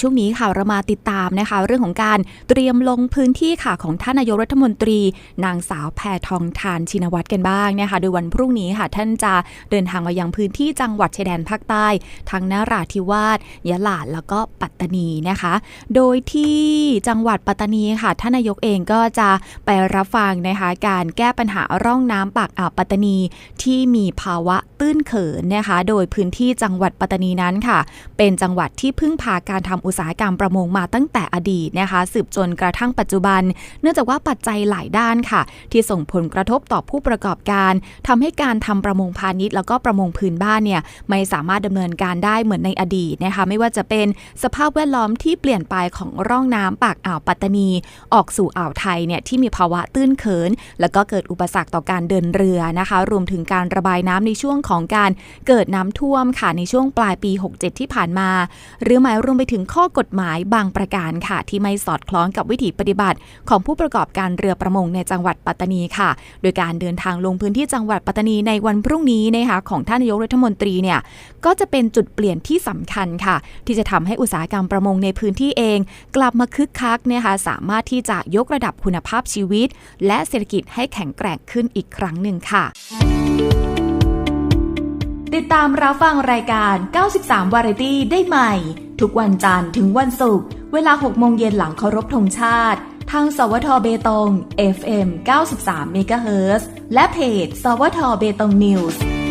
ช่วงนี้ค่ะเรามาติดตามนะคะ เรื่องของการเตรียมลงพื้นที่ค่ะของท่านนายกรัฐมนตรี นางสาวแพทองทานชินวัตรกันบ้างนะคะโดยวันพรุ่งนี้ค่ะ ท่านจะเดินทางมายังพื้นที่จังหวัดชายแดนภาคใต้ทั้งนราธิวาสยะลาแล้วก็ปัตตานีนะคะ โดยที่จังหวัดปัตตานีค่ะท่านนายกเองก็จะไปรับฟังนะคะการแก้ปัญหาร่องน้ำปากอ่าวปัตตานีที่มีภาวะตื้นเขินนะคะ โดยพื้นที่จังหวัดปัตตานีนั้นค่ะ เป็นจังหวัดที่พึ่งพาการทำอุตสาหกรรมประมงมาตั้งแต่อดีตนะคะ สืบจนกระทั่งปัจจุบัน เนื่องจากว่าปัจจัยหลายด้านค่ะ ที่ส่งผลกระทบต่อผู้ประกอบการทำให้การทำประมงพาณิชย์ แล้วก็ประมงพื้นบ้านเนี่ยไม่สามารถดำเนินการได้เหมือนในอดีตนะคะ ไม่ว่าจะเป็นสภาพแวดล้อมที่เปลี่ยนไปของร่องน้ำปากอ่าวปัตตานี ออกสู่อ่าวไทยเนี่ยที่มีภาวะตื้นเขิน แล้วก็เกิดอุปสรรคต่อการเดินเรือนะคะ รวมถึงการระบายน้ำในช่วงของการเกิดน้ำท่วมค่ะในช่วงปลายปี 67 ที่ผ่านมา หรือหมายรวมไปถึงข้อกฎหมายบางประการค่ะ ที่ไม่สอดคล้องกับวิถีปฏิบัติ ของผู้ประกอบการเรือประมงในจังหวัดปัตตานีค่ะ โดยการเดินทางลงพื้นที่จังหวัดปัตตานีในวันพรุ่งนี้นะคะของท่านนายกรัฐมนตรีเนี่ยก็จะเป็นจุดเปลี่ยนที่สำคัญค่ะ ที่จะทำให้อุตสาหกรรมประมงในพื้นที่เอง กลับมาคึกคักนะคะสามารถที่จะยกระดับคุณภาพชีวิต และเศรษฐกิจให้แข็งแกร่งขึ้นอีกครั้งหนึ่งค่ะ ติดตามรับฟังรายการ 93 วาไรตี้ได้ใหม่ ทุกวันจันทร์ถึงวันศุกร์เวลา 6 โมงเย็นหลังเคารพธงชาติ ทาง สวทเบตง FM 93เมกะเฮิรตซ์และเพจ สวทเบตงนิวส์